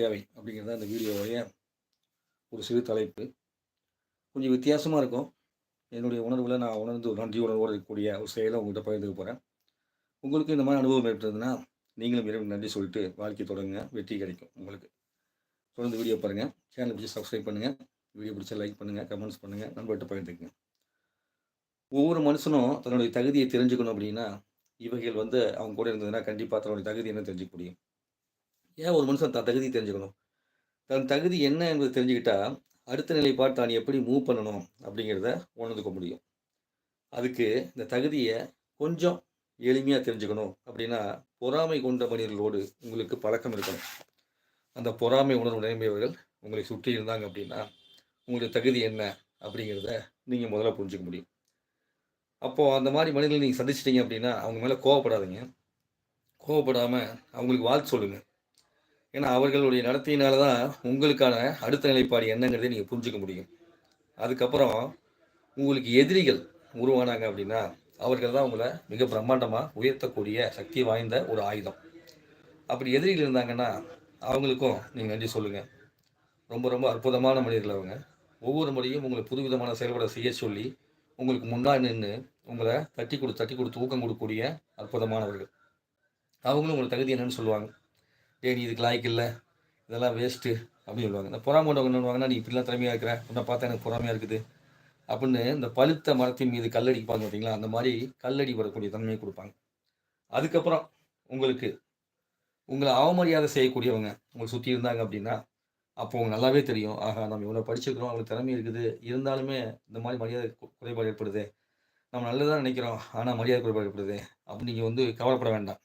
தேவை அப்படிங்கிறது தான் இந்த வீடியோவுடைய ஒரு சிறு தலைப்பு. கொஞ்சம் வித்தியாசமாக இருக்கும். என்னுடைய உணர்வில் நான் உணர்ந்து நன்றி உணர்வோடு இருக்கக்கூடிய ஒரு செயலை உங்கள்கிட்ட பகிர்ந்துக்க போகிறேன் உங்களுக்கு இந்த மாதிரி அனுபவம் ஏற்பட்டதுன்னா நீங்களும் இறைவன் நன்றி சொல்லிட்டு வாழ்க்கை தொடங்குங்க வெற்றி கிடைக்கும் உங்களுக்கு. தொடர்ந்து வீடியோ பாருங்கள் சேனல் பிடிச்சி சப்ஸ்கிரைப் பண்ணுங்கள் வீடியோ பிடிச்சா லைக் பண்ணுங்கள் கமெண்ட்ஸ் பண்ணுங்கள் நண்பர்கிட்ட பகிர்ந்துக்குங்க. ஒவ்வொரு மனுஷனும் தன்னுடைய தகுதியை தெரிஞ்சுக்கணும் அப்படின்னா இவைகள் வந்து அவங்க கூட இருந்ததுன்னா கண்டிப்பாக தன்னுடைய தகுதி என்ன தெரிஞ்சுக்க முடியும். ஏன் ஒரு மனுஷன் தன் தகுதி தெரிஞ்சுக்கணும்? தன் தகுதி என்ன என்பதை தெரிஞ்சுக்கிட்டா அடுத்த நிலைப்பாடு தான் எப்படி மூவ் பண்ணணும் அப்படிங்கிறத உணர்ந்துக்க முடியும். அதுக்கு இந்த தகுதியை கொஞ்சம் எளிமையாக தெரிஞ்சுக்கணும் அப்படின்னா பொறாமை கொண்ட மனிதர்களோடு உங்களுக்கு பழக்கம் இருக்கணும். அந்த பொறாமை உணர்வு நிரம்பியவர்கள் உங்களை சுற்றி இருந்தாங்க அப்படின்னா உங்களுடைய தகுதி என்ன அப்படிங்கிறத நீங்கள் முதல்ல புரிஞ்சுக்க முடியும். அப்போது அந்த மாதிரி மனிதர்கள் நீங்கள் சந்திச்சிட்டிங்க அப்படின்னா அவங்க மேலே கோவப்படாதீங்க. கோவப்படாமல் அவங்களுக்கு வாழ்த்து சொல்லுங்கள் ஏன்னா அவர்களுடைய நடத்தையினால தான் உங்களுக்கான அடுத்த நிலைப்பாடு என்னங்கிறதை நீங்கள் புரிஞ்சுக்க முடியும். அதுக்கப்புறம் உங்களுக்கு எதிரிகள் உருவானாங்க அப்படின்னா அவர்கள் தான் உங்களை மிக பிரம்மாண்டமாக உயர்த்தக்கூடிய சக்தி வாய்ந்த ஒரு ஆயுதம். அப்படி எதிரிகள் இருந்தாங்கன்னா அவங்களுக்கும் நீங்கள் நன்றி சொல்லுங்கள் ரொம்ப ரொம்ப அற்புதமான மனிதர்கள் அவங்க. ஒவ்வொரு முறையும் உங்களை புதுவிதமான செயல்பட செய்ய சொல்லி உங்களுக்கு முன்னாடி நின்று உங்களை தட்டி கொடு தட்டி கொடுத்து ஊக்கம் கொடுக்கக்கூடிய அற்புதமானவர்கள். அவங்களும் உங்களுக்கு தகுதி என்னன்னு சொல்லுவாங்க. டே நீ இதுக்கு லாய்க்கு இல்லை. இதெல்லாம் வேஸ்ட்டு அப்படின்னு சொல்லுவாங்க. இந்த பொறாமண்டவங்க என்ன பண்ணுவாங்கன்னா நீ இப்படிலாம் திறமையாக இருக்கிற? உன்னை பார்த்தா எனக்கு பொறாமையாக இருக்குது. அப்படின்னு இந்த பழுத்த மரத்தின் மீது கல்லடிப்பாங்க பார்த்தீங்களா? அந்த மாதிரி கல்லடி வரக்கூடிய தன்மையை கொடுப்பாங்க. அதுக்கப்புறம் உங்களுக்கு உங்களை அவமரியாதை செய்யக்கூடியவங்க உங்களை சுற்றி இருந்தாங்க அப்படின்னா அப்போ உங்களுக்கு நல்லாவே தெரியும். ஆஹா நம்ம இவ்வளோ படிச்சிருக்கிறோம். அவங்களுக்கு திறமை இருக்குது. இருந்தாலுமே இந்த மாதிரி மரியாதை குறைபாடு ஏற்படுது. நம்ம நல்லதாக நினைக்கிறோம். ஆனால் மரியாதை குறைபாடு ஏற்படுது. அப்படி நீங்கள் வந்து கவலைப்பட வேண்டாம்.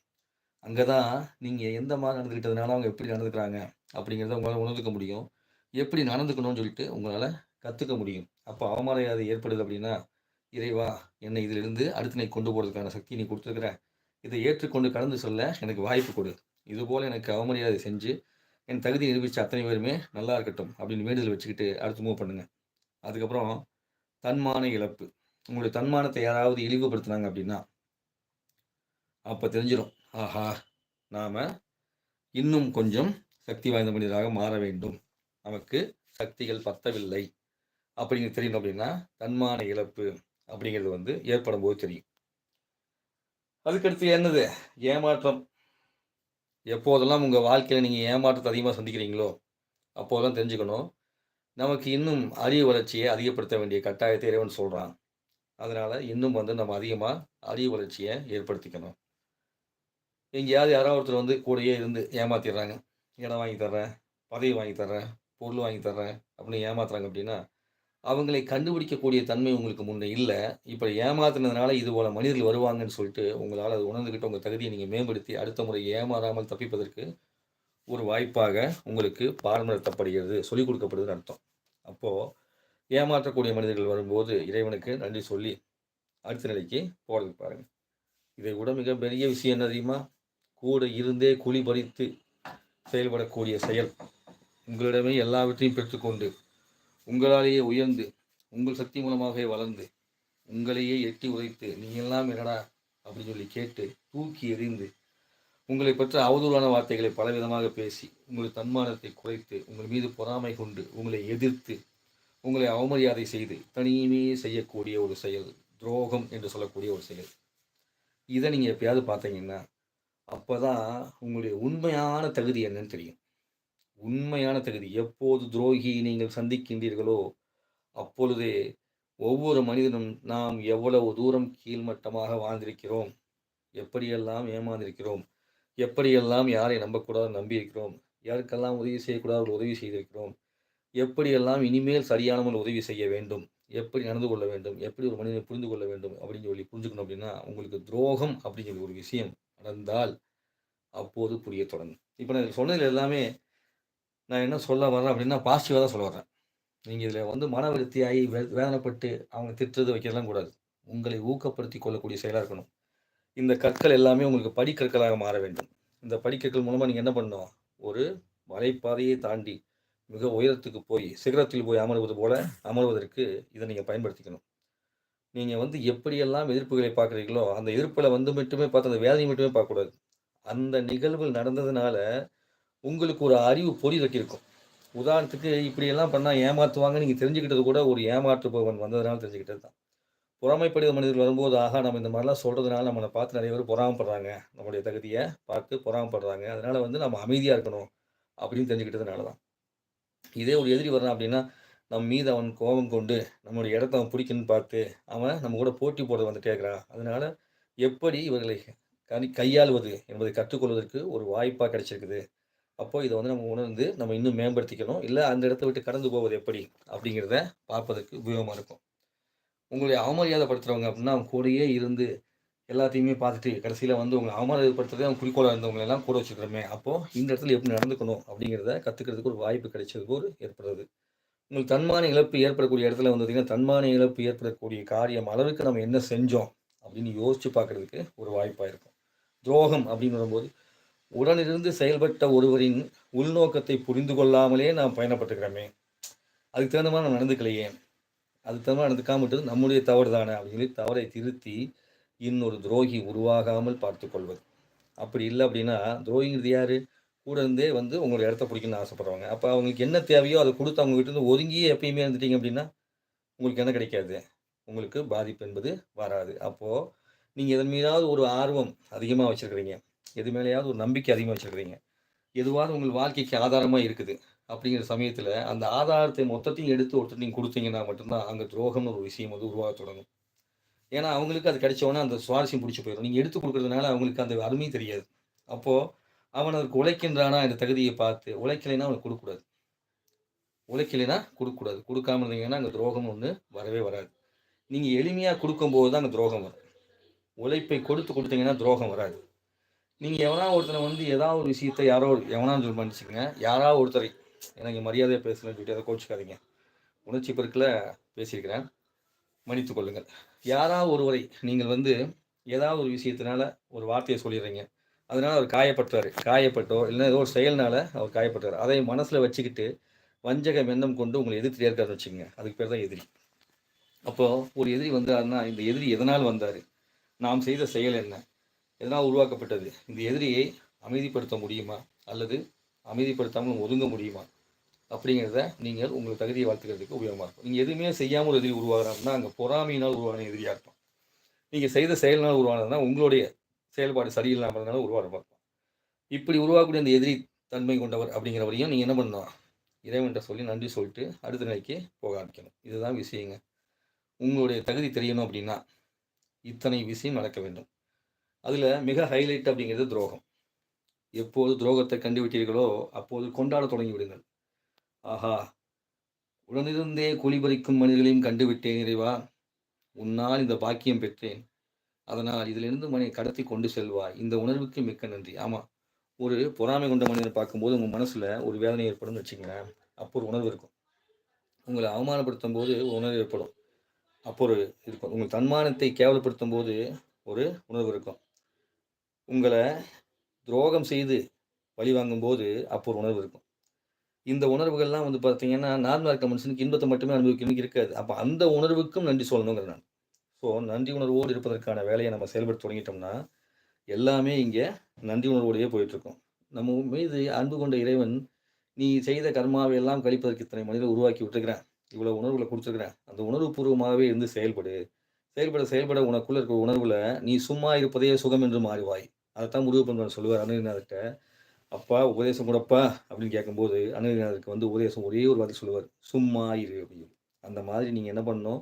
அங்கே தான் நீங்கள் எந்த மாதிரி நடந்துக்கிட்டதுனால அவங்க எப்படி நடந்துக்கிறாங்க அப்படிங்கிறத உங்களால் உணர்ந்துக்க முடியும். எப்படி நடந்துக்கணும்னு சொல்லிட்டு உங்களால் கற்றுக்க முடியும். அப்போ அவமரியாதை ஏற்படுது அப்படின்னா இறைவா என்னை இதிலிருந்து அடுத்து நீ கொண்டு போகிறதுக்கான சக்தி நீ கொடுத்துருக்குற. இதை ஏற்றுக்கொண்டு கடந்து சொல்ல எனக்கு வாய்ப்பு கொடு. இதுபோல் எனக்கு அவமரியாதை செஞ்சு என் தகுதி நிரூபித்த அத்தனை பேருமே நல்லா இருக்கட்டும் அப்படின்னு வேண்டுதல் வச்சுக்கிட்டு அடுத்து மூவ் பண்ணுங்கள் அதுக்கப்புறம் தன்மான இழப்பு. உங்களுடைய தன்மானத்தை யாராவது இழிவுபடுத்துனாங்க அப்படின்னா அப்போ தெரிஞ்சிடும் ஆஹா நாம் இன்னும் கொஞ்சம் சக்தி வாய்ந்த மனிதராக மாற வேண்டும். நமக்கு சக்திகள் பத்தவில்லை. அப்படிங்கிறது தெரியணும் அப்படின்னா தன்மான இழப்பு அப்படிங்கிறது வந்து ஏற்படும் போது தெரியும். அதுக்கடுத்து என்னது? ஏமாற்றம். எப்போதெல்லாம் உங்கள் வாழ்க்கையில் நீங்கள் ஏமாற்றத்தை அதிகமாக சந்திக்கிறீங்களோ அப்போதெல்லாம் தெரிஞ்சுக்கணும். நமக்கு இன்னும் அறிவு வளர்ச்சியை அதிகப்படுத்த வேண்டிய கட்டாயத்தை இறைவன் சொல்கிறான் அதனால் இன்னும் வந்து நம்ம அதிகமாக அறிவு வளர்ச்சியை ஏற்படுத்திக்கணும். எங்கேயாவது யாராவது ஒருத்தர் வந்து கூடயே இருந்து ஏமாத்திடுறாங்க. இடம் வாங்கி தர்றேன் பதவி வாங்கி தர்றேன் பொருள் வாங்கி தர்றேன் அப்படின்னு ஏமாத்துறாங்க அப்படின்னா அவங்களை கண்டுபிடிக்கக்கூடிய தன்மை உங்களுக்கு முன்னே இல்லை. இப்போ ஏமாத்துனதுனால இது போல மனிதர்கள் வருவாங்கன்னு சொல்லிட்டு உங்களால் அது உணர்ந்துக்கிட்டு உங்கள் தகுதியை நீங்கள் மேம்படுத்தி அடுத்த முறை ஏமாறாமல் தப்பிப்பதற்கு ஒரு வாய்ப்பாக உங்களுக்கு பாடநடத்தப்படுகிறது சொல்லிக் கொடுக்கப்படுதுன்னு அர்த்தம். அப்போது ஏமாற்றக்கூடிய மனிதர்கள் வரும்போது இறைவனுக்கு நன்றி சொல்லி அடுத்த நிலைக்கு போகிறதுக்கு பாருங்கள் இதை விட மிக பெரிய விஷயம் என்ன தெரியுமா? கூட இருந்தே குழி பறித்து செயல்படக்கூடிய செயல். உங்களிடமே எல்லாவற்றையும் பெற்றுக்கொண்டு உங்களாலேயே உயர்ந்து உங்கள் சக்தி மூலமாகவே வளர்ந்து உங்களையே எட்டி உதைத்து நீங்கள்லாம் என்னடா அப்படின்னு சொல்லி கேட்டு தூக்கி எறிந்து உங்களை பற்றி அவதூறான வார்த்தைகளை பலவிதமாக பேசி உங்கள் தன்மானத்தை குறைத்து உங்கள் மீது பொறாமை கொண்டு உங்களை எதிர்த்து உங்களை அவமரியாதை செய்து தனியுமே செய்யக்கூடிய ஒரு செயல் துரோகம் என்று சொல்லக்கூடிய ஒரு செயல். இதை நீங்கள் எப்பயாவது பார்த்தீங்கன்னா அப்போ தான் உங்களுடைய உண்மையான தகுதி என்னன்னு தெரியும். உண்மையான தகுதி. எப்போது துரோகியை நீங்கள் சந்திக்கின்றீர்களோ அப்பொழுதே ஒவ்வொரு மனிதனும் நாம் எவ்வளவு தூரம் கீழ்மட்டமாக வாழ்ந்திருக்கிறோம் எப்படியெல்லாம் ஏமாந்திருக்கிறோம் எப்படியெல்லாம் யாரை நம்பக்கூடாது நம்பியிருக்கிறோம் யாருக்கெல்லாம் உதவி செய்யக்கூடாது உதவி செய்திருக்கிறோம் எப்படியெல்லாம் இனிமேல் சரியானவர்கள் உதவி செய்ய வேண்டும் எப்படி நடந்து கொள்ள வேண்டும் எப்படி ஒரு மனிதனை புரிந்து கொள்ள வேண்டும் அப்படின்னு சொல்லி புரிஞ்சுக்கணும் அப்படின்னா உங்களுக்கு துரோகம் அப்படின்னு சொல்லி ஒரு விஷயம் நடந்தால் அப்போது புரிய தொடங்கும். இப்போ நான் சொன்னதில் எல்லாமே நான் என்ன சொல்ல வரேன் அப்படின்னா பாசிட்டிவாக தான் சொல்ல வரேன் நீங்கள் இதில் வந்து மன விருத்தியாகி வே வேதனைப்பட்டு அவங்க திட்டுறது வைக்கிறதெல்லாம் கூடாது. உங்களை ஊக்கப்படுத்தி கொள்ளக்கூடிய செயலாக இருக்கணும். இந்த கற்கள் எல்லாமே உங்களுக்கு படிக்கற்களாக மாற வேண்டும். இந்த படிக்கற்கள் மூலமாக நீங்கள் என்ன பண்ணணும்? ஒரு மலைப்பாதையை தாண்டி மிக உயரத்துக்கு போய் சிகரத்தில் போய் அமர்வது போல அமர்வதற்கு இதை நீங்கள் பயன்படுத்திக்கணும். நீங்கள் வந்து எப்படியெல்லாம் எதிர்ப்புகளை பார்க்குறீங்களோ அந்த எதிர்ப்பில் வந்து மட்டுமே பார்த்து அந்த வேதனை மட்டுமே பார்க்கக்கூடாது. அந்த நிகழ்வுகள் நடந்ததுனால உங்களுக்கு ஒரு அறிவு பொறி தட்டியிருக்கும் உதாரணத்துக்கு இப்படியெல்லாம் பண்ணால் ஏமாற்றுவாங்க நீங்கள் தெரிஞ்சுக்கிட்டது கூட ஒரு ஏமாற்றுபவன் வந்ததுனால தெரிஞ்சுக்கிட்டது தான். பொறாமைப்படுகிற மனிதர்கள் வரும்போது ஆகா நம்ம இந்த மாதிரிலாம் சொல்கிறதுனால நம்மளை பார்த்து நிறைய பேர் பொறாமப்படுறாங்க. நம்மளுடைய தகுதியை பார்த்து பொறாமப்படுறாங்க. அதனால் வந்து நம்ம அமைதியாக இருக்கணும். அப்படின்னு தெரிஞ்சுக்கிட்டதுனால தான். இதே ஒரு எதிரி வர்றான் அப்படின்னா நம்ம மீது அவன் கோபம் கொண்டு நம்மளுடைய இடத்த அவன் பிடிக்குன்னு பார்த்து அவன் நம்ம கூட போட்டி போட வந்துட்டே இருக்கிறான் அதனால எப்படி இவர்களை கனி கையாளுவது என்பதை கற்றுக்கொள்வதற்கு ஒரு வாய்ப்பாக கிடைச்சிருக்குது. அப்போ இதை வந்து நம்ம உணர்ந்து நம்ம இன்னும் மேம்படுத்திக்கணும். இல்லை அந்த இடத்த விட்டு கடந்து போவது எப்படி அப்படிங்கிறத பார்ப்பதற்கு உபயோகமாக இருக்கும். உங்களுடைய அவமரியாதைப்படுத்துறவங்க அப்படின்னா அவங்க கூடயே இருந்து எல்லாத்தையுமே பார்த்துட்டு கடைசியில் வந்து உங்களை அவமானப்படுத்துறதே அவங்க குறிக்கோளாக இருந்தவங்களெல்லாம் கூட வச்சுக்கிறோமே அப்போது இந்த இடத்துல எப்படி நடந்துக்கணும் அப்படிங்கிறத கற்றுக்கிறதுக்கு ஒரு வாய்ப்பு கிடைச்சதுக்கு ஒரு ஏற்படுறது உங்களுக்கு தன்மான இழப்பு ஏற்படக்கூடிய இடத்துல வந்து தன்மான இழப்பு ஏற்படக்கூடிய காரியம் அளவுக்கு நம்ம என்ன செஞ்சோம் அப்படின்னு யோசித்து பார்க்குறதுக்கு ஒரு வாய்ப்பாக இருக்கும். துரோகம் அப்படின்னு வரும்போது உடனிருந்து செயல்பட்ட ஒருவரின் உள்நோக்கத்தை புரிந்து கொள்ளாமலே நாம் பயணப்பட்டுக்கிறோமே. அதுக்கு தகுந்த மாதிரி நம்ம நடந்துக்கலையே. அதுக்கு தகுந்த மாதிரி நடந்துக்காம விட்டது நம்முடைய தவறு தானே அப்படின்னு சொல்லி தவறை திருத்தி இன்னொரு துரோகி உருவாகாமல் பார்த்து கொள்வது அப்படி இல்லை அப்படின்னா துரோகிங்கிறது யார்? கூட இருந்தே வந்து உங்களோட இடத்த பிடிக்கணும்னு ஆசைப்படுறவங்க. அப்போ அவங்களுக்கு என்ன தேவையோ அதை கொடுத்து அவங்க கிட்டேருந்து இருந்து ஒதுங்கியே எப்பயுமே இருந்துட்டீங்க அப்படின்னா உங்களுக்கு என்ன கிடைக்காது. உங்களுக்கு பாதிப்பு என்பது வராது. அப்போது நீங்கள் எதன் மீதாவது ஒரு ஆர்வம் அதிகமாக வச்சுருக்கிறீங்க. எது மேலேயாவது ஒரு நம்பிக்கை அதிகமாக வச்சுருக்கிறீங்க. எதுவாவது உங்கள் வாழ்க்கைக்கு ஆதாரமாக இருக்குது. அப்படிங்கிற சமயத்தில் அந்த ஆதாரத்தை மொத்தத்தையும் எடுத்து ஒருத்தர் நீங்கள் கொடுத்தீங்கன்னா மட்டும்தான் அங்கே துரோகம்னு ஒரு விஷயம் வந்து உருவாக தொடங்கும். ஏன்னா அவங்களுக்கு அது கிடைச்சவொன்னே அந்த சுவாரஸ்யம் பிடிச்சி போயிடும். நீங்கள் எடுத்து கொடுக்கறதுனால அவங்களுக்கு அந்த அருமை தெரியாது. அப்போது அவன் அதற்கு உழைக்கின்றானா இந்த தகுதியை பார்த்து உழைக்கலைன்னா அவனுக்கு கொடுக்கக்கூடாது. உழைக்கலைன்னா கொடுக்கக்கூடாது. கொடுக்காம இருந்தீங்கன்னா அங்கே துரோகம் ஒன்று வரவே வராது. நீங்கள் எளிமையாக கொடுக்கும்போது தான் அங்கே துரோகம் வரும். உழைப்பை கொடுத்து கொடுத்தீங்கன்னா துரோகம் வராது. நீங்கள் எவனா ஒருத்தனை வந்து ஏதாவது ஒரு விஷயத்தை யாரோ எவனா சொல்லி பண்ணிச்சுக்கோங்க யாராவது ஒருத்தரை எனக்கு மரியாதையாக பேசலன்னு சொல்லிட்டு அதை கோச்சிக்காதீங்க உணர்ச்சி பெருக்கில் பேசியிருக்கிறேன். மன்னித்து கொள்ளுங்கள் யாராவது ஒருவரை நீங்கள் வந்து ஏதாவது ஒரு விஷயத்தினால ஒரு வார்த்தையை சொல்லிடுறீங்க. அதனால் அவர் காயப்பட்டார். காயப்பட்டோ இல்லை ஏதோ ஒரு செயல்னால அவர் காயப்பட்டார். அதை மனசில் வச்சுக்கிட்டு வஞ்சகம் எண்ணம் கொண்டு உங்களை எதிர்த்து ஏற்காது வச்சுக்கோங்க. அதுக்கு பேர் தான் எதிரி. அப்போது ஒரு எதிரி வந்தாருன்னா இந்த எதிரி எதனால் வந்தார்? நாம் செய்த செயல் என்ன? எதனால் உருவாக்கப்பட்டது? இந்த எதிரியை அமைதிப்படுத்த முடியுமா? அல்லது அமைதிப்படுத்தாமல் ஒதுங்க முடியுமா? அப்படிங்கிறத நீங்கள் உங்கள் தகுதியை வளர்த்துக்கிறதுக்கு உபயோகமாக இருக்கும். நீங்கள் எதுவுமே செய்யாமல் ஒரு எதிரி உருவாகிறாருன்னா அங்கே பொறாமையினால் உருவான எதிரியாக இருக்கும் நீங்கள் செய்த செயல்னால் உருவானதுன்னா உங்களுடைய செயல்பாடு சரியில்லாமல்னால உருவாக பார்ப்போம் இப்படி உருவாக்கக்கூடிய அந்த எதிரி தன்மை கொண்டவர் அப்படிங்கிறவரையும் நீங்கள் என்ன பண்ணணும்? இறைவன்கிட்ட சொல்லி நன்றி சொல்லிட்டு அடுத்த நிலைக்கு போக ஆரம்பிக்கணும். இதுதான் விஷயங்க. உங்களுடைய தகுதி தெரியணும் அப்படின்னா இத்தனை விஷயம் நடக்க வேண்டும். அதில் மிக ஹைலைட் அப்படிங்கிறது துரோகம். எப்போது துரோகத்தை கண்டுவிட்டீர்களோ அப்போது கொண்டாட தொடங்கி விடுங்கள். ஆஹா உடனிருந்தே குழிபறிக்கும் மனிதர்களையும் கண்டுவிட்டேன் இறைவா. உன்னால் இந்த பாக்கியம் பெற்றேன். அதனால் இதிலிருந்து மனை கடத்தி கொண்டு செல்வாய். இந்த உணர்வுக்கு மிக்க நன்றி. ஆமாம் ஒரு பொறாமை கொண்ட மனிதனை பார்க்கும்போது உங்கள் மனசில் ஒரு வேதனை ஏற்படும் வச்சுங்களேன் அப்போ ஒரு உணர்வு இருக்கும். உங்களை அவமானப்படுத்தும் போது ஒரு உணர்வு ஏற்படும். அப்போ ஒரு இருக்கும். உங்கள் தன்மானத்தை கேவலப்படுத்தும் போது ஒரு உணர்வு இருக்கும். உங்களை துரோகம் செய்து வழி வாங்கும்போது அப்போ ஒரு உணர்வு இருக்கும். இந்த உணர்வுகள்லாம் வந்து பார்த்தீங்கன்னா நார்மலாக இருக்க மனுஷனுக்கு இன்பத்தை மட்டுமே அனுபவிக்கணும் இருக்காது. அப்போ அந்த உணர்வுக்கும் நன்றி சொல்லணுங்கிற நான். ஸோ நன்றி உணர்வோடு இருப்பதற்கான வேலையை நம்ம செயல்படுத்த தொடங்கிட்டோம்னா எல்லாமே இங்கே நன்றி உணர்வோடையே போயிட்டுருக்கோம். நம்ம மீது அன்பு கொண்ட இறைவன் நீ செய்த கர்மாவை எல்லாம் கழிப்பதற்கு இத்தனை மனிதர் உருவாக்கி விட்டுருக்கிறேன். இவ்வளோ உணர்வுகளை கொடுத்துருக்குறேன். அந்த உணர்வு பூர்வமாகவே இருந்து செயல்படு. செயல்பட செயல்பட உனக்குள்ளே இருக்கிற உணர்வில் நீ சும்மா இருப்பதே சுகம் என்று மாறுவாய். அதைத்தான் முடிவு பண்ணுவார் சொல்லுவார். அனுதினார்கிட்ட அப்பா உபதேசம் கூடப்பா அப்படின்னு கேட்கும்போது அனுகிரகத்துக்கு வந்து உபதேசம் ஒரே ஒரு வார்த்தை சொல்லுவார். சும்மா இரு அப்படின்னு. அந்த மாதிரி நீங்கள் என்ன பண்ணணும்?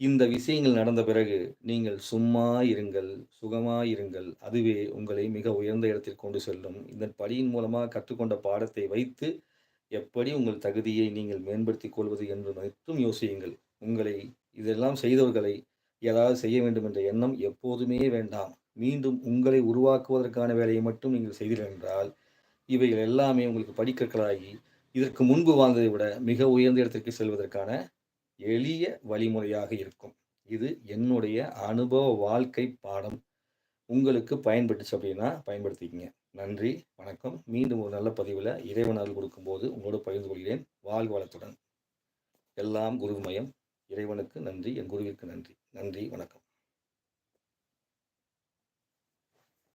இந்த விஷயங்கள் நடந்த பிறகு நீங்கள் சும்மா இருங்கள் சுகமாக இருங்கள். அதுவே உங்களை மிக உயர்ந்த இடத்தில் கொண்டு செல்லும். இந்த படியின் மூலமாக கற்றுக்கொண்ட பாடத்தை வைத்து எப்படி உங்கள் தகுதியை நீங்கள் மேம்படுத்திக் கொள்வது என்று மட்டும் யோசியுங்கள். உங்களை இதெல்லாம் செய்தவர்களை ஏதாவது செய்ய வேண்டும் என்ற எண்ணம் எப்போதுமே வேண்டாம். மீண்டும் உங்களை உருவாக்குவதற்கான வேலையை மட்டும் நீங்கள் செய்தீர்கள் என்றால் இவைகள் எல்லாமே உங்களுக்கு படிக்கற்களாகி இதற்கு முன்பு வாழ்ந்ததை விட மிக உயர்ந்த இடத்திற்கு செல்வதற்கான எளிய வழிமுறையாக இருக்கும். இது என்னுடைய அனுபவ வாழ்க்கை பாடம். உங்களுக்கு பயன்பட்டுச்சு அப்படின்னா பயன்படுத்திக்கிங்க. நன்றி வணக்கம். மீண்டும் ஒரு நல்ல பதிவில் இறைவனால் கொடுக்கும்போது உங்களோடு பகிர்ந்து கொள்கிறேன். வாழ் வளத்துடன் எல்லாம் குருமயம். இறைவனுக்கு நன்றி என் குருவிற்கு நன்றி. நன்றி வணக்கம்.